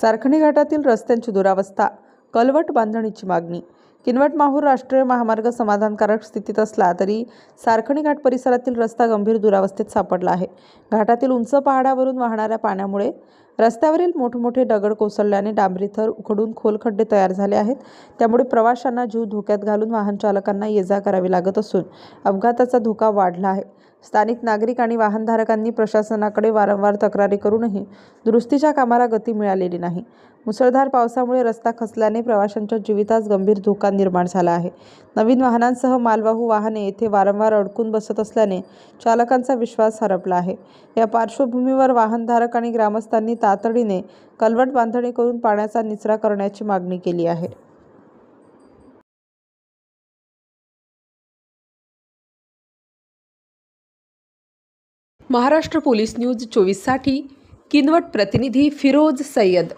सारखणी घाटातील रस्त्यांची दुरावस्था कलवट बांधणीची मागणी. किनवट माहूर राष्ट्रीय महामार्ग समाधानकारक स्थितीत असला तरी सारखणी घाट परिसरातील रस्ता गंभीर दुरावस्थेत सापडला आहे. घाटातील उंच पहाडावरून वाहणाऱ्या पाण्यामुळे रस्त्यावरील मोठमोठे दगड कोसळल्याने डांबरी थर उखडून खोल खड्डे तयार झाले आहेत. त्यामुळे प्रवाशांना जीव धोक्यात घालून वाहन चालकांना ये जा करावी लागत असून अपघाताचा धोका वाढला आहे. स्थानिक नागरिक आणि वाहनधारकांनी प्रशासनाकडे वारंवार तक्रारी करूनही दुरुस्तीच्या कामाला गती मिळालेली नाही. मुसळधार पावसामुळे रस्ता खचल्याने प्रवाशांच्या जीवितास गंभीर धोका निर्माण झाला आहे. नवीन वाहनांसह मालवाहू वाहने येथे वारंवार अडकून बसत असल्याने चालकांचा विश्वास हरपला आहे. या पार्श्वभूमीवर वाहनधारक आणि ग्रामस्थांनी तातडीने कलवट बांधणी करून पाण्याचा निचरा करण्याची मागणी केली आहे. महाराष्ट्र पोलीस न्यूज चोवीससाठी किनवट प्रतिनिधी फिरोज सय्यद.